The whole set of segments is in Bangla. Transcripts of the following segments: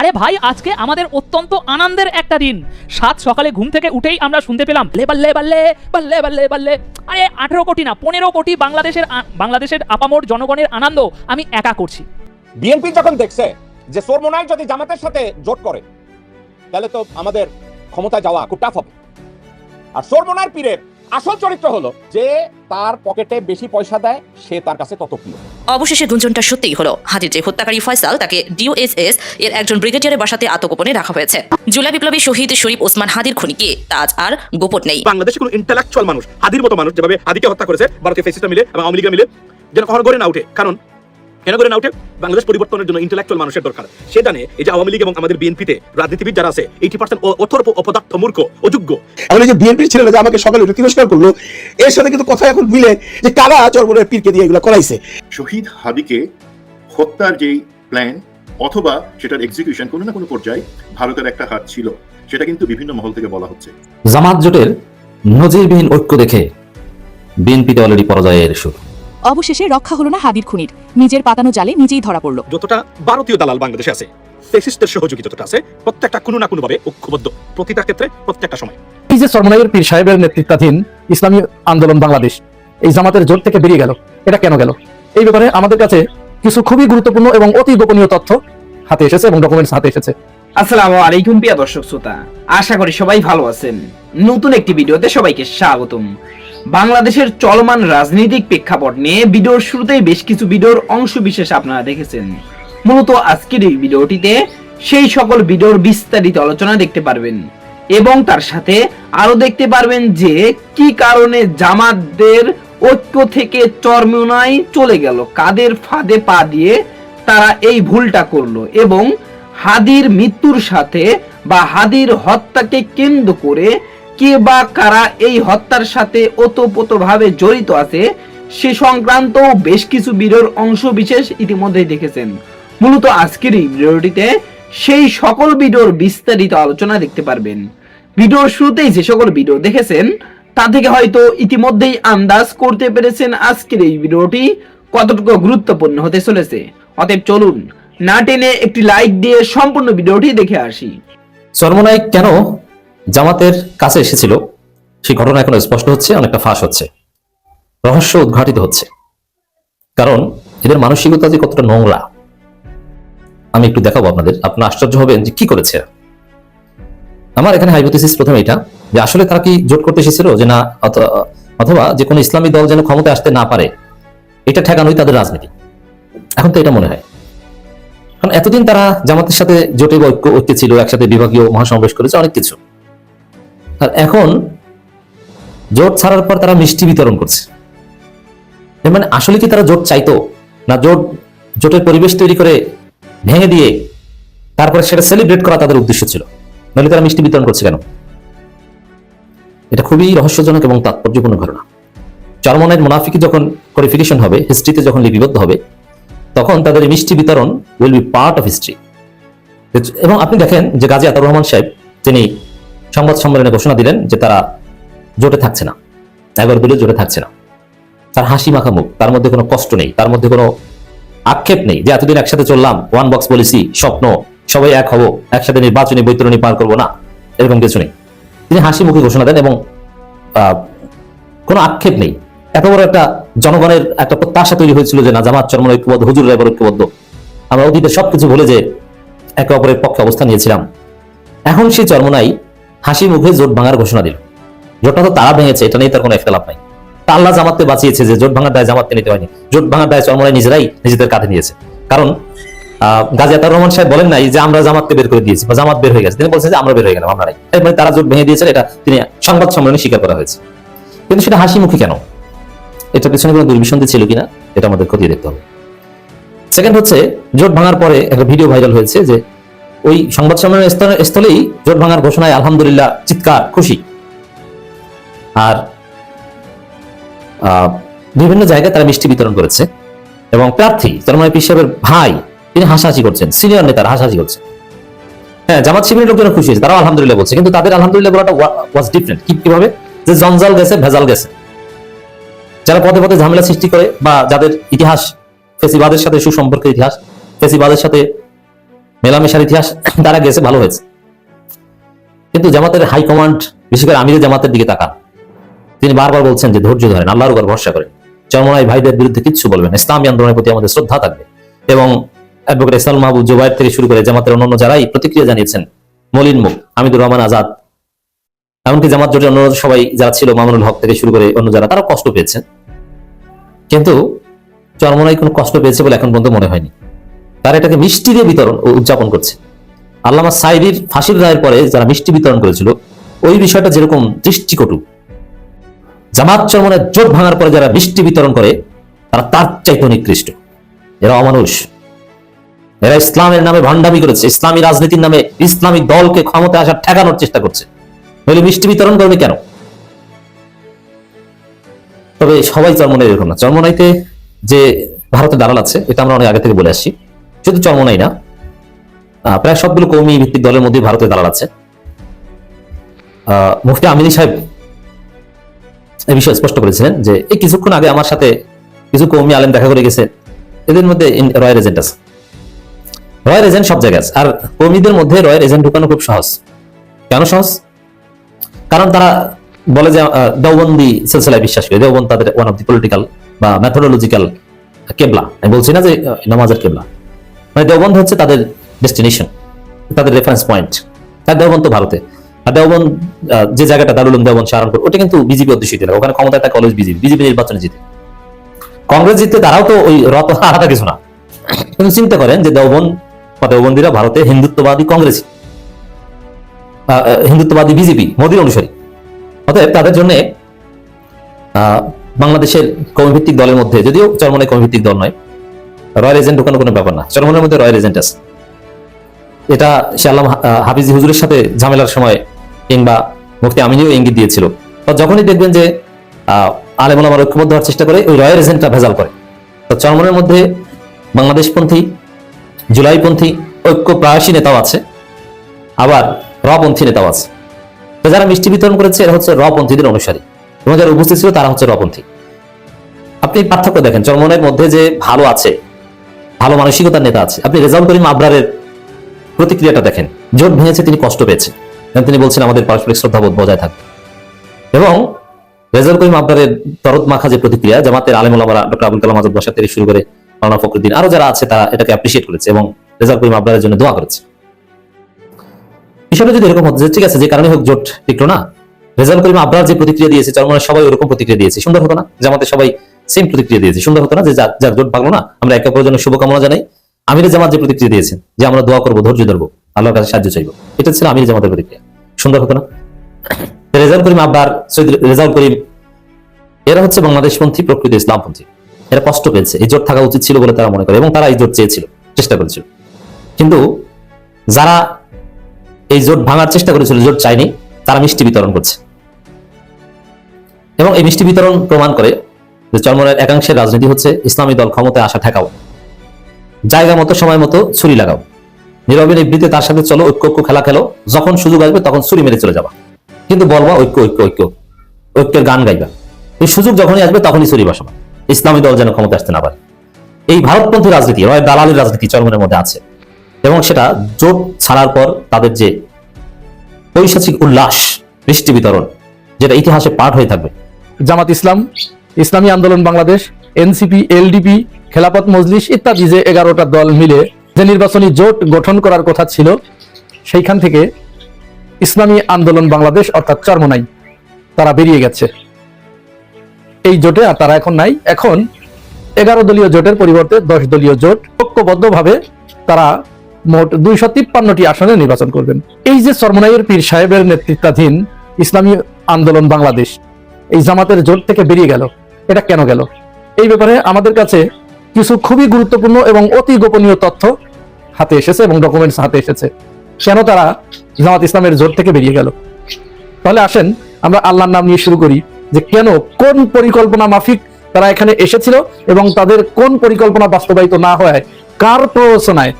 আরে ভাই, আজকে আমাদের অত্যন্ত আনন্দের একটা দিন। সাত সকালে ঘুম থেকে উঠেই আমরা শুনতে পেলাম লে বাল্লে বাল্লে বাল্লে বাল্লে বাল্লে। আরে, আঠেরো কোটি না, পনেরো কোটি বাংলাদেশের বাংলাদেশের আপামোর জনগণের আনন্দ আমি একা করছি। বিএনপি যখন দেখছে যে সোরমোনাই যদি জামাতের সাথে জোট করে, তাহলে তো আমাদের ক্ষমতা যাওয়া খুব টাফ হবে। আর সোরমোনার পীরের আসল চরিত্র হলো যে তার পকেটে বেশি পয়সা দেয় সে তার কাছে তত প্রিয় অবশেষে গুঞ্জনটা সত্যিই হলো হাজির যে হত্যাকারী ফয়সাল তাকে ডিওএসএস এর একজন ব্রিগেডিয়ারের বাসাতে আত্মগোপনে রাখা হয়েছে। জুলাই বিপ্লবী শহীদ শরীফ ওসমান হাদির খুনিকে তা তাজ আর গোপন নেই। বাংলাদেশে কোনো ইন্টেলেকচুয়াল মানুষ হাদির মতো মানুষ যেভাবে হাদিকে হত্যা করেছে ভারতীয় ফেসিস্টা মিলে এবং আওয়ামী লীগ মিলে যেন কখনো গড়ে না উঠে কারণ কেন করে না উঠে? বাংলাদেশ পরিবর্তনের জন্য ইন্টালেকচুয়াল মানুষের দরকার। সে জানে এই যে আওয়ামী লীগ এবং আমাদের বিএনপিতে রাজনীতিবিদ যারা আছে এইটি পার্সেন্ট অথর্প অপদার্থ মূর্খ অযোগ্য। এখন এই যে বিএনপির ছেলেরা যে আমাকে সকালে উঠে তিরস্কার করল এর সাথে কিন্তু কথা এখন মিলে যে কারা চরমনের পীরকে দিয়ে এগুলো করাইছে। শহীদ হাদিকে হত্যার যেই প্ল্যান অথবা সেটার এক্সিকিউশন কোনো না কোনো পর্যায়ে ভারতের একটা হাত ছিল সেটা কিন্তু বিভিন্ন মহল থেকে বলা হচ্ছে। জামাত জোটের নজিরবিহীন ঐক্য দেখে বিএনপিতে অলরেডি পরাজয়ের শুরু অবশেষে রক্ষা হলো না হাদির খুনির। নিজের পাতানো জালে নিজেই ধরা পড়ল। যতটা ভারতীয় দালাল বাংলাদেশে আছে ফেসিস্টের সহযোগী যতটা আছে প্রত্যেকটা কোনো না কোনো ভাবে ঐক্যবদ্ধ। প্রতিটা ক্ষেত্রে প্রত্যেকটা সময়। এই যে সরমনাইয়ের পীর সাহেবের নেতৃত্বাধীন ইসলামী আন্দোলন বাংলাদেশ এই জামাতের জোট থেকে বেরিয়ে গেল। এটা কেন গেল? এই ব্যাপারে আমাদের কাছে কিছু খুবই গুরুত্বপূর্ণ এবং অতি গোপনীয় তথ্য হাতে এসেছে এবং ডকুমেন্টস হাতে এসেছে। আসসালামু আলাইকুম প্রিয় দর্শক শ্রোতা আশা করি সবাই ভালো আছেন। নতুন একটি ভিডিওতে সবাইকে স্বাগতম। বাংলাদেশের চলমান রাজনৈতিক প্রেক্ষাপট নিয়ে ভিডিওর শুরুতেই বেশ কিছু ভিডিওর অংশ বিশেষ আপনারা দেখেছেন। মূলত আজকের এই ভিডিওটিতে সেই সকল ভিডিওর বিস্তারিত আলোচনা দেখতে পারবেন এবং তার সাথে আরও দেখতে পারবেন যে কি কারণে জামাতদের ঐক্য থেকে চরমুনায় চলে গেল, কাদের ফাঁদে পা দিয়ে তারা এই ভুলটা করল এবং হাদির মৃত্যুর সাথে বা হাদির হত্যাকে কেন্দ্র করে কে বা কারা এই হত্যার সাথে ওতপ্রোতভাবে জড়িত আছে, সে সংক্রান্ত বেশ কিছু ভিডিওর অংশ বিশেষ ইতিমধ্যেই দেখেছেন। মূলত আজকের এই ভিডিওটিতে সেই সকল ভিডিওর বিস্তারিত আলোচনা দেখতে পারবেন। ভিডিওর শুরুতেই যে সকল ভিডিও দেখেছেন, তা থেকে হয়তো ইতিমধ্যেই আন্দাজ করতে পেরেছেন আজকের এই ভিডিওটি কতটুকু গুরুত্বপূর্ণ হতে চলেছে। অতএব চলুন না টেনে একটি লাইক দিয়ে সম্পূর্ণ ভিডিওটি দেখে আসি। চরমনাই কেন জামাতের কাছে এসেছিল, সেই ঘটনা এখন স্পষ্ট হচ্ছে, অনেকটা ফাঁস হচ্ছে। রহস্য উদ্ঘাটিত হচ্ছে। কারণ এদের মানসিকতা যে কতটা নোংরা, আমি একটু দেখাবো আপনাদের। আপনারা আশ্চর্য হবেন যে কি করেছে আমার এখানে হাইপোথিসিস প্রথমে এটা, যে আসলে তারা কি জোট করতে এসেছিল যে না, অথ- অথবা যে কোনো ইসলামী দল যেন ক্ষমতায় আসতে না পারে, এটা ঠেকানোই তাদের রাজনীতি। এখন তো এটা মনে হয়। কারণ এতদিন তারা জামাতের সাথে জোটে ঐক্য, ঐক্যে ছিল, একসাথে বিভাগীয় মহাসমাবেশ করেছে, অনেক কিছু। আর এখন জোট ছাড়ার পর তারা মিষ্টি বিতরণ করছে। মানে আসলে কি তারা জোট চাইতো? না জোট, জোটের পরিবেশ তৈরি করে ভেঙে দিয়ে তারপরে সেটা সেলিব্রেট করা তাদের উদ্দেশ্য ছিল? নাহলে তারা মিষ্টি বিতরণ করছে কেন? এটা খুবই রহস্যজনক এবং তাৎপর্যপূর্ণ ঘটনা। চরমনের মুনাফিকি যখন কোরিফিকেশন হবে হিস্ট্রিতে যখন লিপিবদ্ধ হবে, তখন তাদের মিষ্টি বিতরণ will be part of history এবং আপনি দেখেন যে গাজী আতাউর রহমান সাহেব তিনি সংবাদ সম্মেলনে ঘোষণা দিলেন যে তারা জোটে থাকছে না। এগারো দলীয় জোটে থাকছে না। তার হাসি মাখা মুখ, তার মধ্যে কোনো কষ্ট নেই, তার মধ্যে কোনো আক্ষেপ নেই যে এতদিন একসাথে চললাম ওয়ান বক্স পলিসি স্বপ্ন, সবাই এক হব, একসাথে নির্বাচনী বৈতরণী পার করব না, এরকম কিছু নেই। তিনি হাসি মুখে ঘোষণা দেন এবং কোনো আক্ষেপ নেই। এত বড় একটা জনগণের একটা প্রত্যাশা তৈরি হয়েছিল যে না, জামাত চরমন ঐক্যবদ্ধ হুজুর রায়বার ঐক্যবদ্ধ। আমরা অতীতে সবকিছু ভুলে যে একে অপরের পক্ষে অবস্থান নিয়েছিলাম। এখন সেই চরমনাই হাসি মুখে জোট ভাঙার ঘোষণা দিল। জোটটা তো তারা ভেঙেছে, এটা নিয়ে তার কোনো একতলাপ নাই। তা আল্লাহ জামাতকে বাঁচিয়েছে যে জোট ভাঙার দায় জামাতকে নিতে হয়নি। জোট ভাঙার দায় চরমনাই নিজেরাই নিজেদের কাঁধে নিয়েছে। কারণ গাজী আতাউর রহমান সাহেব বলেন নাই যে আমরা জামাতকে বের করে দিয়েছি বা জামাত বের হয়ে গেছে। তিনি বলছেন যে আমরা বের হয়ে গেলাম, আমরা নাই। মানে তারা জোট ভেঙে দিয়েছেন, এটা তিনি সংবাদ সম্মেলনে স্বীকার করা হয়েছে। কিন্তু সেটা হাসি মুখে কেন? এটা পিছনে কোনো দুর্বিসন্ধি ছিল কিনা? এটা আমাদের খতিয়ে দেখতে হবে। সেকেন্ড হচ্ছে, জোট ভাঙার পরে একটা ভিডিও ভাইরাল হয়েছে যে ওই সংবাদ সম্মেলনের স্থলে- স্থলেই জোট ভাঙার ঘোষণায় আলহামদুলিল্লাহ চিৎকার, খুশি। আর বিভিন্ন জায়গায় তারা মিষ্টি বিতরণ করেছে। এবং প্রার্থী চরমাই পিসাবের ভাই, তিনি হাসাহাসি করছেন। সিনিয়র নেতারা হাসাহাসি করছেন। হ্যাঁ জামাত শিবিরের লোকজনও খুশি হয়েছে, তারাও আলহামদুলিল্লাহ বলছে। কিন্তু তাদের আলহামদুলিল্লাহ বলাটা ওয়াজ ডিফারেন্ট কীভাবে? যে জঞ্জাল গেছে, ভেজাল গেছে। যারা পদে পদে ঝামেলা সৃষ্টি করে বা যাদের ইতিহাস ফেসিবাদের সাথে সুসম্পর্কের ইতিহাস, ফেসিবাদের সাথে মেলামেশার ইতিহাস তারা গেছে ভালো হয়েছে। কিন্তু জামাতের হাইকমান্ড বিশেষ করে আমিরের জামাতের দিকে তাকান। তিনি বারবার বলছেন যে ধৈর্য ধরেন, আল্লাহর উপর ভরসা করেন। চরমনাই ভাইদের বিরুদ্ধে কিচ্ছু বলবেন। ইসলামী আন্দোলনের প্রতি আমাদের শ্রদ্ধা থাকবে। এবং অ্যাডভোকেট ইসলাম মাহবুব জুবাইর থেকে শুরু করে জামাতের অন্যান্য যারাই প্রতিক্রিয়া জানিয়েছেন, মলিন মুখ, হামিদুর রহমান আজাদ, এমনকি জামাত জোটের অন্য সবাই যারা ছিল, মামুনুল হক থেকে শুরু করে অন্য যারা তারা কষ্ট পেয়েছেন। কিন্তু চরমনাই কোনো কষ্ট পেয়েছে বলে এখন পর্যন্ত মনে হয়নি। তারা এটাকে মিষ্টি দিয়ে বিতরণ ও উদযাপন করছে। আল্লামা সাইদির ফাঁসির রায়ের পরে যারা মিষ্টি বিতরণ করেছিল, ওই বিষয়টা যেরকম দৃষ্টিকটু। জামাত চরমনের জোট ভাঙার পরে যারা মিষ্টি বিতরণ করে, তারা তার চাইতে নিকৃষ্ট। এরা অমানুষ। এরা ইসলামের নামে ভণ্ডামি করেছে, ইসলামী রাজনীতির নামে ইসলামী দলকে ক্ষমতা আসার ঠেকানোর চেষ্টা করছে। নইলে মিষ্টি বিতরণ করবে কেন? তবে সবাই চরমনাই এরকম না। চরমনাইতে যে ভারতে দালাল আছে, এটা আমরা অনেক আগে থেকে বলে আসছি। শুধু চরমনাই না প্রায় সবগুলো কৌমি ভিত্তিক দলের মধ্যে ভারতে দালাল আছে। মুফতি আমিনী সাহেব এই বিষয়ে স্পষ্ট করেছিলেন যে এই কিছুক্ষণ আগে আমার সাথে কিছু কৌমি আলেম দেখা করে গেছে। এদের মধ্যে রয়্যাল এজেন্ট আছে। রয়্যাল এজেন্ট সব জায়গায় আছে। আর কৌমিদের মধ্যে রয়্যাল এজেন্ট ঢুকানো খুব সহজ। কেন সহজ? কারণ তারা বলে যে দেওবন্দি সিলসিলায় বিশ্বাস করে। দেওবন্দ তাদের ওয়ান অফ দি পলিটিক্যাল বা ম্যাথোডোলজিক্যাল কেবলা। আমি বলছি না যে নামাজের কেবলা। মানে দেওবন্দ হচ্ছে তাদের ডেস্টিনেশন তাদের রেফারেন্স পয়েন্ট আর দেওবন্দ তো ভারতে। আর দেওবন্দ যে জায়গাটা দারুল দেওবন্দ সাহারানপুর ওটা কিন্তু বিজেপি অধ্যুষিত এলাকা। ওখানে ক্ষমতায় থাকে অলওয়েজ বিজেপি বিজেপি নির্বাচনে জিতে। কংগ্রেস জিততে তারাও তো ওই রত আলাদা কিছু না। কিন্তু চিন্তা করেন যে দেওবন্দ বা দেওবন্দিরা ভারতে হিন্দুত্ববাদী কংগ্রেস হিন্দুত্ববাদী বিজেপি, মোদীর অনুসারী। অতএব তাদের জন্য বাংলাদেশের কৌমিভিত্তিক দলের মধ্যে, যদিও চরমনে কৌমিভিত্তিক দল নয় রয়্যাল এজেন্ট ঢুকানো কোনো ব্যাপার না। চরমনের মধ্যে রয়্যাল এজেন্ট আছে। এটা সে আল্লাহ হাফিজি হুজুরের সাথে ঝামেলার সময় কিংবা মুফতি আমিনিও ইঙ্গিত দিয়েছিল। তো যখনই দেখবেন যে আলেমুল আমার ঐক্যবদ্ধ হওয়ার চেষ্টা করে, ওই রয়্যাল এজেন্টটা ভেজাল করে। তো চরমনের মধ্যে বাংলাদেশপন্থী, জুলাইপন্থী ঐক্য প্রায়শী নেতাও আছে। আবার রপন্থী নেতাও আছে। তো যারা মিষ্টি বিতরণ করেছে, এরা হচ্ছে রপন্থীদের অনুসারী। এবং যারা উপস্থিত ছিল, তারা হচ্ছে রপন্থী। আপনি পার্থক্য দেখেন চরমনের মধ্যে যে ভালো আছে ভালো মানসিকতার নেতা আছে। আপনি রেজাউল করিম আবরারের প্রতিক্রিয়াটা দেখেন। জোট ভেঙেছে, তিনি কষ্ট পেয়েছে তিনি বলছেন, আমাদের পারস্পরিক শ্রদ্ধাবোধ বজায় থাকবে এবং রেজাউল করিম আবরারের তরদ মাখা যে প্রতিক্রিয়া, জামাতের আলেমুলামারা ডক্টর আবুল কালাম আজাদ বসা থেকে শুরু করে মাওলানা ফখরুদ্দিন, আরও যারা আছে, তারা এটাকে অ্যাপ্রিসিয়েট করেছে এবং রেজাউল করিম আবরারের জন্য দোয়া করেছে। বিষয়টা যদি এরকম হতো ঠিক আছে, যে কারণে হোক জোট টিকলো না রেজাল্ট করিম আবরার যে প্রতিক্রিয়া দিয়েছে চরমনের সবাই ওরকম প্রতিক্রিয়া দিয়েছে, সুন্দর হতো না? জামাতের সবাই সেম প্রতিক্রিয়া দিয়েছে। সুন্দর হতো না যে যার জোট ভাগলো না, আমরা একে অপরের জন্য শুভকামনা জানাই। আমির জামাত যে প্রতিক্রিয়া দিয়েছেন যে আমরা দোয়া করব, ধৈর্য ধরবো, আল্লাহর কাছে সাহায্য চাইব, এটা ছিল আমির জামাতের প্রতিক্রিয়া। সুন্দর হতো না? রেজাউল করিম আব্বার, সৈয়দ রেজাউল করিম, এরা হচ্ছে বাংলাদেশপন্থী, প্রকৃত ইসলামপন্থী। এরা কষ্ট পেয়েছে, এই জোট থাকা উচিত ছিল বলে তারা মনে করে, এবং তারা এই জোট চেয়েছিল, চেষ্টা করেছিল। কিন্তু যারা এই জোট ভাঙার চেষ্টা করেছিল, জোট চায়নি, তারা মিষ্টি বিতরণ করছে। এবং এই মিষ্টি বিতরণ প্রমাণ করে যে চরমনের একাংশের রাজনীতি হচ্ছে ইসলামী দল ক্ষমতায় আসা ঠেকাও। জায়গা মতো, সময় মতো ছুরি লাগাও। নীরবে নিবৃত্তে তার সাথে চলো, ঐক্য ঐক্য, খেলা খেলো। যখন সুযোগ আসবে তখন ছুরি মেরে চলে যাবা। কিন্তু বলবা ঐক্য ঐক্য ঐক্য। ঐক্যের গান গাইবা। এই সুযোগ যখনই আসবে তখনই ছুরি বসাবা। ইসলামী দল যেন ক্ষমতা আসতে না পারে। এই ভারতপন্থী রাজনীতি রয় দালালের রাজনীতি চরমনের মধ্যে আছে। এবং সেটা জোট ছাড়ার পর তাদের যে পৈশাচিক উল্লাস, বৃষ্টি বিতরণ, যেটা ইতিহাসে পাঠ হয়ে থাকবে। জামাত ইসলাম ইসলামী আন্দোলন বাংলাদেশ, এনসিপি, এলডিপি, খেলাপথ মজলিস ইত্যাদি যে এগারোটা দল মিলে যে নির্বাচনী জোট গঠন করার কথা ছিল, সেইখান থেকে ইসলামী আন্দোলন বাংলাদেশ অর্থাৎ চরমনাই তারা বেরিয়ে গেছে। এই জোটে আর তারা এখন নাই। এখন এগারো দলীয় জোটের পরিবর্তে দশ দলীয় জোট ঐক্যবদ্ধভাবে তারা মোট দুইশো তিপ্পান্নটি আসনে নির্বাচন করবেন। এই যে চরমনাইয়ের পীর সাহেবের নেতৃত্বাধীন ইসলামী আন্দোলন বাংলাদেশ, এই জামাতের জোট থেকে বেরিয়ে গেল। এটা কেন গেল? এই ব্যাপারে আমাদের কাছে কিছু খুবই গুরুত্বপূর্ণ এবং অতি গোপনীয় তথ্য হাতে এসেছে এবং ডকুমেন্টস হাতে এসেছে। কেন তারা জামাত ইসলামের জোট থেকে বেরিয়ে গেল? তাহলে আসেন, আমরা আল্লাহর নাম নিয়ে শুরু করি যে কেন, কোন পরিকল্পনা মাফিক তারা এখানে এসেছিল এবং তাদের কোন পরিকল্পনা বাস্তবায়িত না হয় কার প্ররোচনায়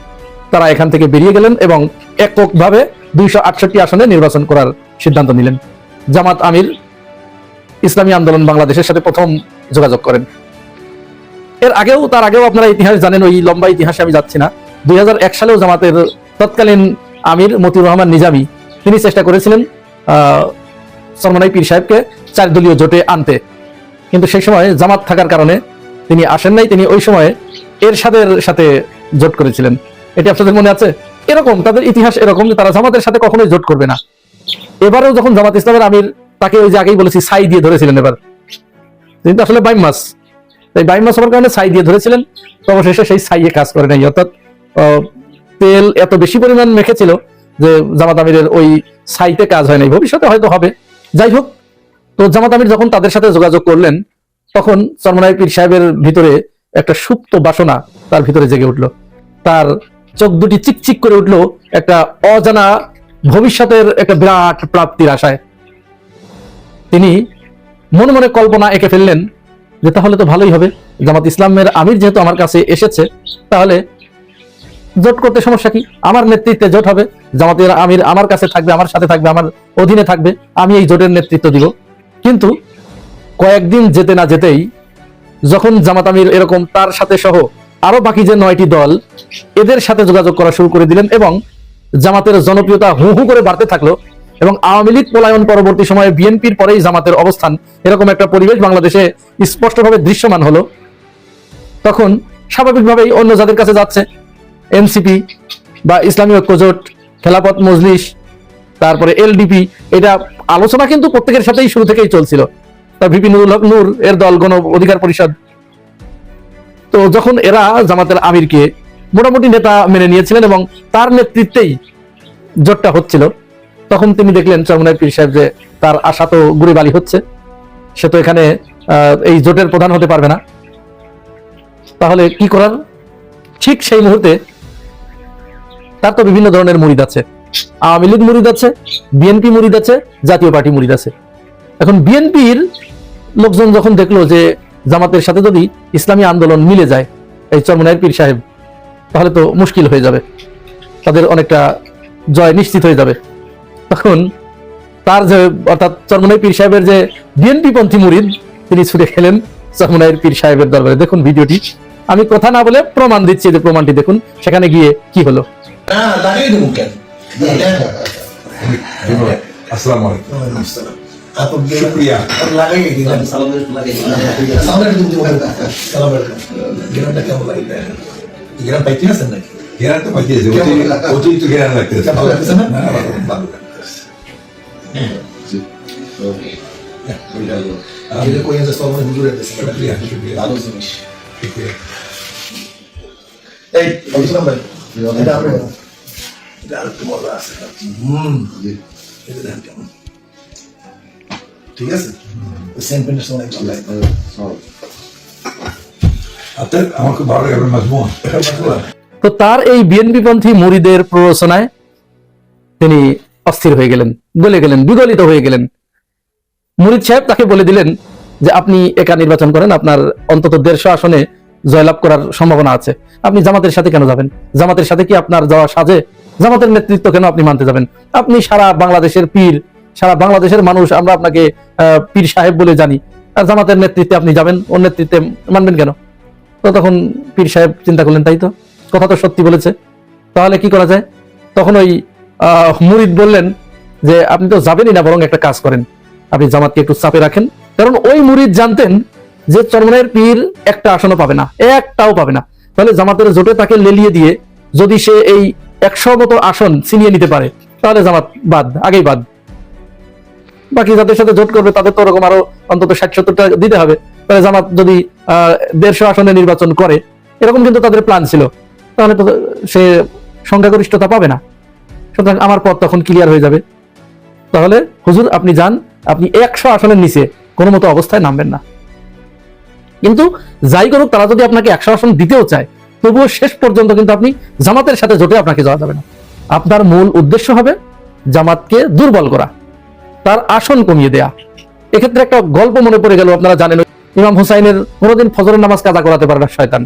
তারা এখান থেকে বেরিয়ে গেলেন এবং এককভাবে দুইশো আটষট্টি আসনে নির্বাচন করার সিদ্ধান্ত নিলেন। জামাত আমির, ইসলামী আন্দোলন বাংলাদেশের সাথে প্রথম যোগাযোগ করেন। এর আগেও তার আগেও আপনারা ইতিহাস জানেন ওই লম্বা ইতিহাসে আমি যাচ্ছি না। দুই হাজার এক সালেও জামাতের তৎকালীন আমির মতিউর রহমান নিজামী তিনি চেষ্টা করেছিলেন আহ, সরমনাই পীর সাহেবকে চার দলীয় জোটে আনতে। কিন্তু সেই সময় জামাত থাকার কারণে তিনি আসেন নাই তিনি ওই সময় এরশাদের সাথে জোট করেছিলেন। এটি আপনাদের মনে আছে? এরকম তাদের ইতিহাস এরকম যে তারা জামাতের সাথে কখনোই জোট করবে না। এবারেও যখন জামাত ইসলামের আমির তাকে ওই যে আগেই বলেছি সাই দিয়ে ধরেছিলেন এবার। তিনি তো আসলে বাইম মাস তাই বাইম মাস হওয়ার কারণে সাই দিয়ে ধরেছিলেন। অবশেষে সেই সাইয়ে কাজ করে নাই। অর্থাৎ তেল এত বেশি পরিমাণ মেখেছিল যে জামাত আমিরের ওই সাইতে কাজ হয় নাই। ভবিষ্যতে হয়তো হবে। যাই হোক, তো জামাত আমির যখন তাদের সাথে যোগাযোগ করলেন, তখন চরমনাই পীর সাহেবের ভিতরে একটা সুপ্ত বাসনা তার ভিতরে জেগে উঠল। তার চোখ দুটি চিকচিক করে উঠল একটা অজানা ভবিষ্যতের একটা বিরাট প্রাপ্তির আশায়। তিনি মনে মনে কল্পনা এঁকে ফেললেন যে তাহলে তো ভালোই হবে। জামাত ইসলামের আমির যেহেতু আমার কাছে এসেছে, তাহলে জোট করতে সমস্যা কি? আমার নেতৃত্বে জোট হবে, জামাতের আমির আমার কাছে থাকবে, আমার সাথে থাকবে, আমার অধীনে থাকবে, আমি এই জোটের নেতৃত্ব দিব। কিন্তু কয়েকদিন যেতে না যেতেই যখন জামাত আমির এরকম তার সাথে সহ আরও বাকি যে নয়টি দল এদের সাথে যোগাযোগ করা শুরু করে দিলেন এবং জামাতের জনপ্রিয়তা হু হু করে বাড়তে থাকল এবং আওয়ামী লীগ পলায়ন পরবর্তী সময়ে বিএনপির পরেই জামাতের অবস্থান। এরকম একটা পরিবেশ বাংলাদেশে স্পষ্টভাবে দৃশ্যমান হলো। তখন স্বাভাবিকভাবেই অন্য যাদের কাছে যাচ্ছে। এনসিপি বা ইসলামী ঐক্যজোট খেলাপথ মজলিস, তারপরে এলডিপি, এটা আলোচনা কিন্তু প্রত্যেকের সাথেই শুরু থেকেই চলছিল। তা ভিপি নুরুল হক নূর এর দল গণ অধিকার পরিষদ। তো যখন এরা জামাতের আমিরকে মোটামুটি নেতা মেনে নিয়েছিলেন এবং তার নেতৃত্বেই জোটটা হচ্ছিল তখন তিনি দেখলেন চরমনাই পীর সাহেব যে তার আশা তো গুড়ি বালি হচ্ছে, সে তো এখানে এই জোটের প্রধান হতে পারবে না। তাহলে কি করার? ঠিক সেই মুহূর্তে তার তো বিভিন্ন ধরনের মুরিদ আছে। আওয়ামী লীগ মুরিদ আছে, বিএনপি মুরিদ আছে, জাতীয় পার্টি মুরিদ আছে। এখন বিএনপির লোকজন যখন দেখল যে জামাতের সাথে যদি ইসলামী আন্দোলন মিলে যায়, এই চরমনায়ের পীর সাহেব, তাহলে তো মুশকিল হয়ে যাবে। তাদের অনেকটা জয় নিশ্চিত হয়ে যাবে। তখন তার যে অর্থাৎ চরমনাই পীর সাহেবের যে বিএনপি পন্থী মুরিদ তিনি ছুটে খেলেন চরমনাইয়ের পীর সাহেবের দরবারে। দেখুন ভিডিওটি। আমি কথা না বলে প্রমাণ দিচ্ছি যে প্রমাণটি দেখুন সেখানে গিয়ে কি হলো। আসসালামু আলাইকুম। গ্রাম পাইতে আছেন নাকি গ্রাম তো পাইতে আছে অতিরিক্ত গ্রাম লাগতেছে হুজুরের দেশে শুক্রিয়া শুক্রিয়া ভালো জিনিস শুক্রিয়া এই বলছিলাম ভাই এটা আপনি এটা আর একটু মজা আছে হুম এটা দেন কেমন ঠিক আছে সেন্ট পেন্টার লাগে আপনার আমার খুব ভালো লাগে আপনার মাজমুয়া তো তার এই বিএনপি পন্থী মুরিদের প্ররোচনায় তিনি অস্থির হয়ে গেলেন গলে গেলেন, বিগলিত হয়ে গেলেন। মুরিদ সাহেব তাকে বলে দিলেন যে, আপনি একা নির্বাচন করেন, আপনার অন্তত দেড়শো আসনে জয়লাভ করার সম্ভাবনা আছে। আপনি জামাতের সাথে কেন যাবেন? জামাতের সাথে কি আপনার যাওয়া সাজে? জামাতের নেতৃত্ব কেন আপনি মানতে যাবেন? আপনি সারা বাংলাদেশের পীর, সারা বাংলাদেশের মানুষ, আমরা আপনাকে পীর সাহেব বলে জানি। আর জামাতের নেতৃত্বে আপনি যাবেন, ওর নেতৃত্বে মানবেন কেন? তো তখন পীর সাহেব চিন্তা করলেন, তাই তো, কথা তো সত্যি বলেছে। তাহলে কি করা যায়? তখন ওই মুরিদ বললেন যে, আপনি তো যাবেনই না, বরং একটা কাজ করেন। আপনি জামাতকে একটু চাপে রাখেন। কারণ ওই মুরিদ জানতেন যে চরমনের পীর একটা আসনও পাবে না, একটাও পাবে না। তাহলে জামাতের জোটে তাকে লেলিয়ে দিয়ে যদি সে এই একশো মতো আসন ছিনিয়ে নিতে পারে, তাহলে জামাত বাদ, আগেই বাদ। বাকি যাদের সাথে জোট করবে, তাদের তো ওরকম আরও অন্তত ষাট, সত্তরটা দিতে হবে। তাহলে জামাত যদি দেড়শো আসনে নির্বাচন করে, এরকম কিন্তু তাদের প্ল্যান ছিল। তাহলে তো সে সংখ্যাগরিষ্ঠতা পাবে না। সুতরাং আমার পথ তখন ক্লিয়ার হয়ে যাবে। তাহলে হুজুর, আপনি যান, আপনি একশো আসনের নিচে কোনো মতো অবস্থায় নামবেন না। কিন্তু যাই করুক, তারা যদি আপনাকে একশো আসন দিতেও চায়, তবুও শেষ পর্যন্ত কিন্তু আপনি জামাতের সাথে জোটে আপনাকে যাওয়া যাবে না। আপনার মূল উদ্দেশ্য হবে জামাতকে দুর্বল করা, তার আসন কমিয়ে দেয়া। এক্ষেত্রে একটা গল্প মনে পড়ে গেল, আপনারা জানেন, ইমাম হুসাইনের কোনোদিন ফজরের নামাজ কাজা করাতে পারে না শয়তান।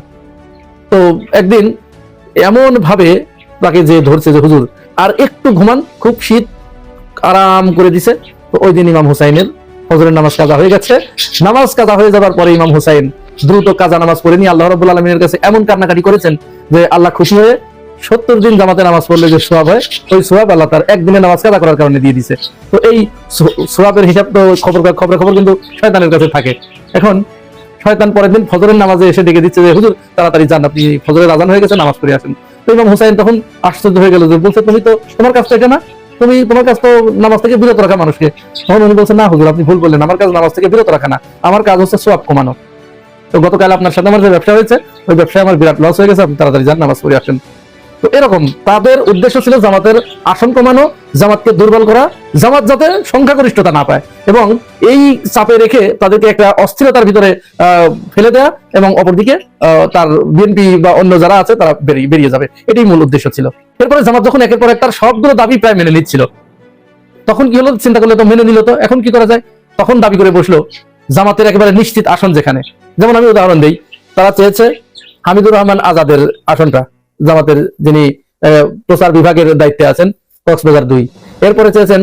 তো একদিন এমন ভাবে তাকে যে ধরছে যে, হুজুর আর একটু ঘুমান, খুব শীত, আরাম করে দিছে। তো ওই দিন ইমাম হুসাইনের ফজরের নামাজ কাজা হয়ে গেছে। নামাজ কাজা হয়ে যাবার পরে ইমাম হুসাইন দ্রুত কাজা নামাজ পড়ে নিয়ে আল্লাহ রবুল আলমিনের কাছে এমন কান্নাকাটি করেছেন যে আল্লাহ খুশি হয়ে সত্তর দিন জামাতে নামাজ পড়লে যে সোয়াব হয়, ওই সোয়াব আল্লাহ তার একদিনে নামাজ কাদা করার কারণে দিয়ে দিছে। তো এই সো- সোয়াবের হিসাব তো খবর খবর খবর কিন্তু শয়তানের কাছে থাকে। এখন শয়তান পরের দিন ফজরের নামাজে এসে ডেকে দিচ্ছে যে, হুজুর, তাড়াতাড়ি যান, আপনি ফজরের আজান হয়ে গেছে, নামাজ পড়ে আসেন। তো ইমাম হুসাইন তখন আশ্চর্য হয়ে গেল যে বলছে, তুমি তো তোমার কাজটা এটা না, তুমি তোমার কাজ তো নামাজ থেকে বিরত রাখা মানুষকে। তখন উনি বলছে না হুজুর, আপনি ভুল বললেন, আমার কাজ নামাজ থেকে বিরত রাখা না, আমার কাজ হচ্ছে সোয়াব কমানো। তো গতকাল আপনার সাথে আমার যে ব্যবসা হয়েছে, ওই ব্যবসায় আমার বিরাট লস হয়ে গেছে, আপনি তাড়াতাড়ি যান, নামাজ পড়ে আসেন। তো এরকম তাদের উদ্দেশ্য ছিল জামাতের আসন কমানো, জামাতকে দুর্বল করা, জামাত যাতে সংখ্যাগরিষ্ঠতা না পায় এবং এই চাপে রেখে তাদেরকে একটা অস্থিরতার ভিতরে ফেলে দেয়া এবং অপরদিকে তার বিএনপি বা অন্য যারা আছে তারা বেরিয়ে যাবে। এটাই মূল উদ্দেশ্য ছিল। এরপরে জামাত যখন একের পর এক তার সবগুলো দাবি প্রায় মেনে নিচ্ছিল। তখন কি হলো? চিন্তা করলে তো মেনে নিল তো। এখন কি করা যায়? তখন দাবি করে বসল জামাতের একেবারে নিশ্চিত আসন যেখানে। যেমন আমি উদাহরণ দিই, তারা চেয়েছে হামিদুর রহমান আজাদের আসনটা। জামাতের যিনি প্রচার বিভাগের দায়িত্বে আছেন, কক্সবাজার দুই। এরপরে চেয়েছেন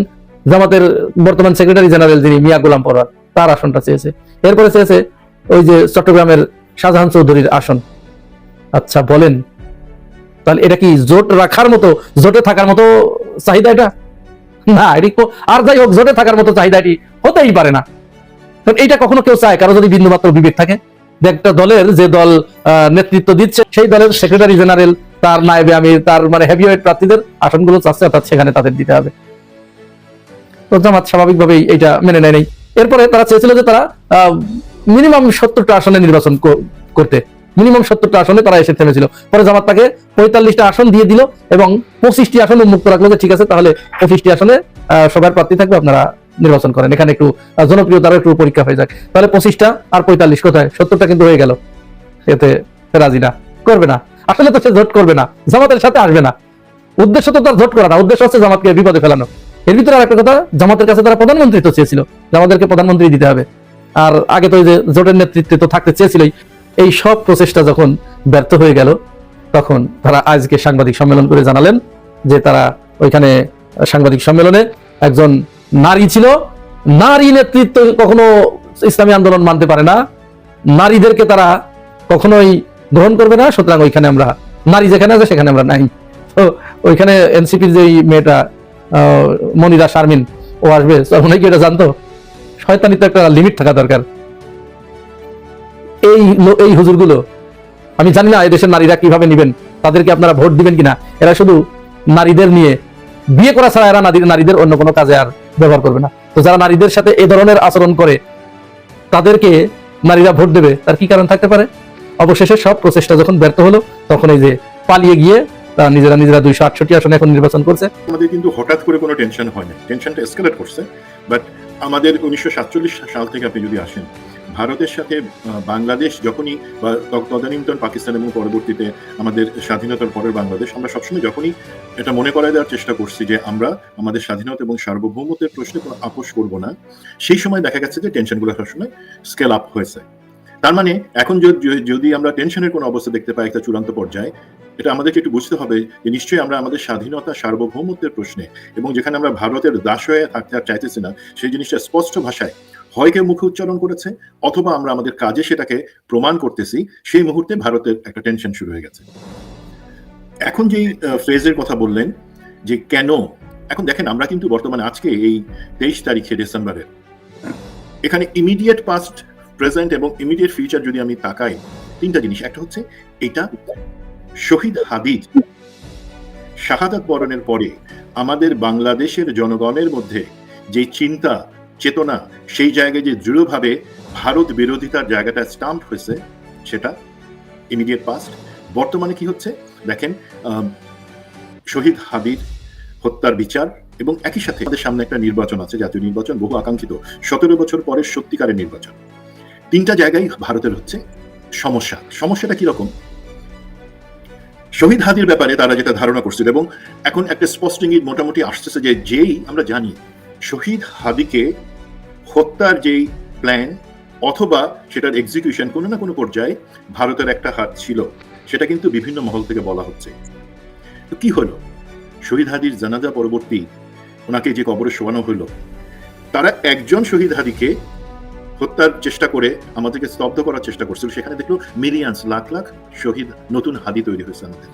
জামাতের বর্তমান সেক্রেটারি জেনারেল যিনি, মিয়া গোলাম পরোয়ার তার আসনটা চেয়েছে। এরপরে চেয়েছে ওই যে চট্টগ্রামের শাহজাহান চৌধুরীর আসন। আচ্ছা বলেন, তাহলে এটা কি জোট রাখার মতো, জোটে থাকার মতো চাহিদা এটা? না, এটি আর যাই হোক, জোটে থাকার মতো চাহিদা এটি হতেই পারে না। কারণ এইটা কখনো কেউ চায়, কারও যদি বিন্দুমাত্র বিবেক থাকে। একটা দলের যে দল নেতৃত্ব দিচ্ছে, সেই দলের সেক্রেটারি জেনারেল তার নায়েবে আমির, তার মানে হেভিওয়েট প্রার্থীদের আসনগুলো চাচ্ছে, অর্থাৎ সেখানে তাদের দিতে হবে। তো জামাত স্বাভাবিকভাবেই এটা মেনে নেয় নাই। এরপরে তারা চেয়েছিল যে তারা মিনিমাম সত্তরটা আসনে নির্বাচন করতে। মিনিমাম সত্তরটা আসনে তারা এসে থেমেছিল। পরে জামাত তাকে পঁয়তাল্লিশটা আসন দিয়ে দিল এবং পঁচিশটি আসন উন্মুক্ত রাখল যে ঠিক আছে, তাহলে পঁচিশটি আসনে সবার প্রার্থী থাকবে, আপনারা নির্বাচন করেন। এখানে একটু আহ, জনপ্রিয়তারও একটু পরীক্ষা হয়ে যাক। তাহলে পঁচিশটা আর পঁয়তাল্লিশ কোথায়? সত্তরটা কিন্তু হয়ে গেল। এতে রাজি না। করবে না। আসলে তো সে জোট করবে না। জামাতের সাথে আসবে না। উদ্দেশ্য তো তার জোট করা না। উদ্দেশ্য হচ্ছে জামাতকে বিপদে ফেলানো। এর ভিতরে আর একটা কথা জামাতের কাছে তারা প্রধানমন্ত্রী তো চেয়েছিল। আমাদেরকে প্রধানমন্ত্রী দিতে হবে। আর আগে তো ওই যে জোটের নেতৃত্বে তো থাকতে চেয়েছিলই। এই সব প্রচেষ্টা যখন ব্যর্থ হয়ে গেল তখন তারা আজকে সাংবাদিক সম্মেলন করে জানালেন যে তারা ওইখানে সাংবাদিক সম্মেলনে একজন নারী ছিল। নারী নেতৃত্ব কখনো ইসলামী আন্দোলন মানতে পারে না। নারীদেরকে তারা কখনোই গ্রহণ করবে না। সুতরাং ওইখানে আমরা, নারী যেখানে আছে সেখানে আমরা নাই। তো ওইখানে এনসিপির যে মেয়েটা মনিরা শারমিন, ও আসবে। তখন কি এটা জানতো? শয়তানি তো একটা লিমিট থাকা দরকার। এই এই হুজুরগুলো, আমি জানি না এই দেশের নারীরা কীভাবে নিবেন। তাদেরকে আপনারা ভোট দিবেন কিনা? এরা শুধু নারীদের নিয়ে। বিয়ে করা ছাড়া এরা নারী- নারীদের অন্য কোনো কাজে আর ব্যবহার করবে না। তো যারা নারীদের সাথে এ ধরনের আচরণ করে, তাদেরকে নারীরা ভোট দেবে, তার কি কারণ থাকতে পারে? অবশেষে সব প্রচেষ্টা যখন ব্যর্থ হলো, তখন এই যে পালিয়ে গিয়ে তারা নিজেরা নিজেরা দুইশো আটষট্টি আসনে এখন নির্বাচন করছে। আমাদের কিন্তু হঠাৎ করে কোনো টেনশন হয় না। টেনশনটা করছে বাট আমাদের উনিশশো সাতচল্লিশ সাল থেকে আপনি যদি আসেন ভারতের সাথে বাংলাদেশ যখনই তদানীন্তন পাকিস্তান এবং পরবর্তীতে আমাদের স্বাধীনতার পরের বাংলাদেশ, আমরা সবসময় যখনই এটা মনে করায় দেওয়ার চেষ্টা করছি যে আমরা আমাদের স্বাধীনতা এবং সার্বভৌমত্বের প্রশ্নে কোনো আপোষ করব না। সেই সময় দেখা গেছে যে টেনশনগুলো সবসময় স্কেল আপ হয়েছে। তার মানে এখন যদি আমরা টেনশনের কোনো অবস্থা দেখতে পাই একটা চূড়ান্ত পর্যায়ে, এটা আমাদেরকে একটু বুঝতে হবে যে নিশ্চয়ই আমরা আমাদের স্বাধীনতা, সার্বভৌমত্বের প্রশ্নে এবং যেখানে আমরা ভারতের দাস হয়ে থাকতে আর চাইতেছি না, সেই জিনিসটা স্পষ্ট ভাষায় হয় কেউ মুখে উচ্চারণ করেছে, অথবা আমরা আমাদের কাজে সেটাকে প্রমাণ করতেছি, সেই মুহূর্তে ভারতের একটা টেনশন শুরু হয়ে গেছে। এখন যেই ফ্রেজের কথা বললেন, যে কেন, এখন দেখেন আমরা কিন্তু বর্তমানে আজকে এই তেইশ তারিখে ডিসেম্বরের, এখানে ইমিডিয়েট পাস্ট প্রেজেন্ট এবং ইমিডিয়েট ফিউচার যদি আমি তাকাই, তিনটা জিনিস, একটা হচ্ছে এটা শহীদ হাবিজ শাহাদাত বরণের পরে আমাদের বাংলাদেশের জনগণের মধ্যে যে চিন্তা চেতনা সেই জায়গায় যে দৃঢ়ভাবে ভারত বিরোধিতার জায়গাটা স্টাম্প হয়েছে, সেটা ইমিডিয়েট পাস্ট বর্তমানে কি হচ্ছে? দেখেন শহীদ হাদির হত্যার বিচার এবং একই সাথে আমাদের সামনে একটা নির্বাচন আছে, জাতীয় নির্বাচন, বহু আকাঙ্ক্ষিত। সতেরো বছর পরের সত্যিকারের নির্বাচন। তিনটা জায়গায় ভারতের হচ্ছে সমস্যা। সমস্যাটা কীরকম শহীদ হাদির ব্যাপারে তারা যেটা ধারণা করছিল এবং এখন একটা স্পষ্ট ইঙ্গিত মোটামুটি আসতেছে যে যেই আমরা জানি, শহীদ হাদিকে হত্যার যেই প্ল্যান অথবা সেটার এক্সিকিউশন কোনো না কোনো পর্যায়ে ভারতের একটা হাত ছিল, সেটা কিন্তু বিভিন্ন মহল থেকে বলা হচ্ছে। তো কি হলো? শহীদ হাদির জানাজা পরবর্তী ওনাকে যে কবরে শোয়ানো হলো, তারা একজন শহীদ হাদিকে হত্যার চেষ্টা করে আমাদেরকে স্তব্ধ করার চেষ্টা করছিল। সেখানে দেখল মিলিয়ন্স লাখ লাখ শহীদ নতুন হাদি তৈরি হয়েছে আমাদের।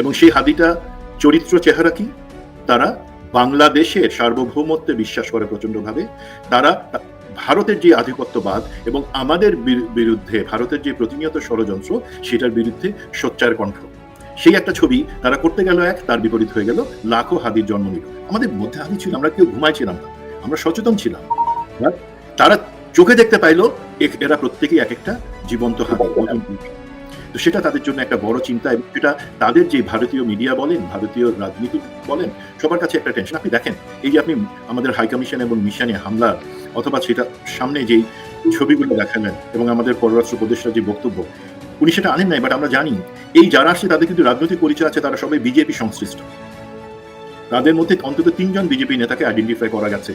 এবং সেই হাদিটা চরিত্র চেহারা কি? তারা বাংলাদেশের সার্বভৌমত্বে বিশ্বাস করে প্রচন্ডভাবে তারা ভারতের যে আধিপত্যবাদ এবং আমাদের বিরুদ্ধে ভারতের যে প্রতিনিয়ত ষড়যন্ত্র, সেটার বিরুদ্ধে সোচ্চার কণ্ঠ। সেই একটা ছবি তারা করতে গেল এক, তার বিপরীত হয়ে গেল, লাখো হাদির জন্ম নিল। আমাদের মধ্যে হাদি ছিল, আমরা কেউ ঘুমাইছিলাম না, আমরা সচেতন ছিলাম। তারা চোখে দেখতে পাইলো এরা প্রত্যেকেই এক একটা জীবন্ত হাতি। তো সেটা তাদের জন্য একটা বড় চিন্তা এবং সেটা তাদের যে ভারতীয় মিডিয়া বলেন ভারতীয় রাজনীতি বলেন সবার কাছে একটা টেনশন আপনি দেখেন এই যে আপনি আমাদের হাই কমিশন এবং মিশনে হামলা অথবা সেটা সামনে যেই ছবিগুলো দেখালেন এবং আমাদের পররাষ্ট্র উপদেষ্টা যে বক্তব্য উনি সেটা আনেন নাই বাট আমরা জানি এই যারা আসছে তাদের কিন্তু রাজনৈতিক পরিচয় আছে তারা সবাই বিজেপি সংশ্লিষ্ট। তাদের মধ্যে অন্তত তিনজন বিজেপি নেতাকে আইডেন্টিফাই করা গেছে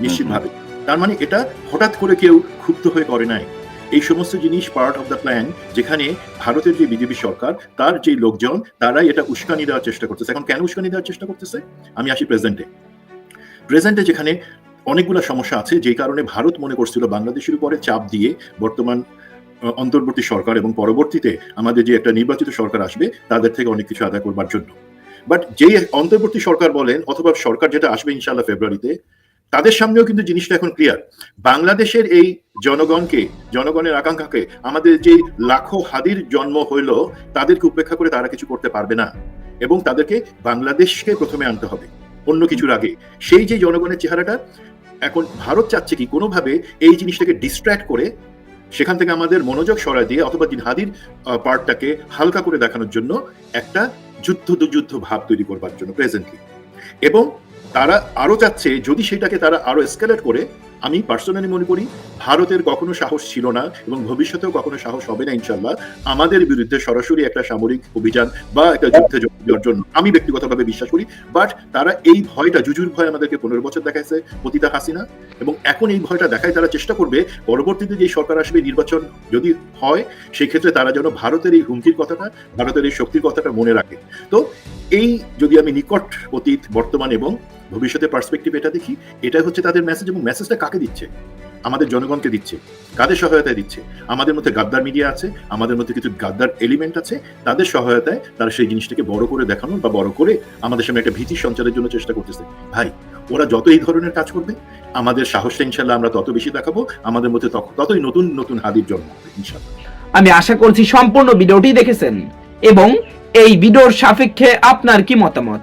নিশ্চিতভাবে। তার মানে এটা হঠাৎ করে কেউ ক্ষুব্ধ হয়ে করে নাই। এই সমস্ত জিনিস পার্ট অফ দ্য প্ল্যান যেখানে ভারতের যে বিজেপি সরকার, তার যে লোকজন, তারাই এটা উস্কানি দেওয়ার চেষ্টা করতেছে। এখন কেন উস্কানি দেওয়ার চেষ্টা করতেছে? আমি আসি প্রেজেন্টে প্রেজেন্টে যেখানে অনেকগুলো সমস্যা আছে যে কারণে ভারত মনে করছিল বাংলাদেশের উপরে চাপ দিয়ে বর্তমান অন্তর্বর্তী সরকার এবং পরবর্তীতে আমাদের যে একটা নির্বাচিত সরকার আসবে, তাদের থেকে অনেক কিছু আদায় করবার জন্য। বাট যেই অন্তর্বর্তী সরকার বলেন, অথবা সরকার যেটা আসবে ইনশাল্লাহ ফেব্রুয়ারিতে তাদের সামনেও কিন্তু জিনিসটা এখন ক্লিয়ার বাংলাদেশের এই জনগণকে, জনগণের আকাঙ্ক্ষাকে, আমাদের যে লাখো হাদির জন্ম হইল, তাদেরকে উপেক্ষা করে তারা কিছু করতে পারবে না। এবং তাদেরকে বাংলাদেশকে প্রথমে আনতে হবে, অন্য কিছুর আগে। সেই যে জনগণের চেহারাটা, এখন ভারত চাচ্ছে কি কোনোভাবে এই জিনিসটাকে ডিস্ট্র্যাক্ট করে, সেখান থেকে আমাদের মনোযোগ সরায় দিয়ে, অথবা দিন হাদির পার্টটাকে হালকা করে দেখানোর জন্য একটা যুদ্ধ দুযুদ্ধ ভাব তৈরি করবার জন্য প্রেজেন্টলি এবং তারা আরও চাচ্ছে, যদি সেটাকে তারা আরও এসকেলেট করে, আমি পার্সোনালি মনে করি ভারতের কখনো সাহস ছিল না এবং ভবিষ্যতেও কখনো সাহস হবে না ইনশাল্লাহ আমাদের বিরুদ্ধে সরাসরি একটা সামরিক অভিযান বা একটা যুদ্ধে যোগ দেওয়ার জন্য আমি ব্যক্তিগতভাবে বিশ্বাস করি বাট তারা এই ভয়টা, জুজুর ভয় আমাদেরকে পনেরো বছর দেখাইছে পতিতা হাসিনা এবং এখন এই ভয়টা দেখায় তারা চেষ্টা করবে, পরবর্তীতে যে সরকার আসবে, নির্বাচন যদি হয়, সেক্ষেত্রে তারা যেন ভারতের এই হুমকির কথাটা, ভারতের এই শক্তির কথাটা মনে রাখে। তো এই যদি আমি নিকট অতীত, বর্তমান এবং ভবিষ্যতের পার্সপেক্টিভ এটা দেখি এটা হচ্ছে তাদের মেসেজ এবং মেসেজটা কাকে দিচ্ছে? আমাদের জনগণকে দিচ্ছে, কাদের সহায়তায় দিচ্ছে? আমাদের মধ্যে গাদ্দার মিডিয়া আছে, আমাদের মধ্যে কিছু গাদ্দার এলিমেন্ট আছে, তাদের সহায়তায় তারা সেই জিনিসটাকে বড় করে দেখানোর বা বড় করে আমাদের সামনে একটা ভীতি সঞ্চারের জন্য চেষ্টা করতেছে। ভাই, ওরা যত এই ধরনের কাজ করবে, আমাদের সাহসটা ইনশাল্লাহ আমরা তত বেশি দেখাবো, আমাদের মধ্যে ততই নতুন নতুন হাদির জন্ম হবে ইনশাল্লাহ আমি আশা করছি সম্পূর্ণ ভিডিওটি দেখেছেন, এবং এই ভিডিওর সাপেক্ষে আপনার কি মতামত?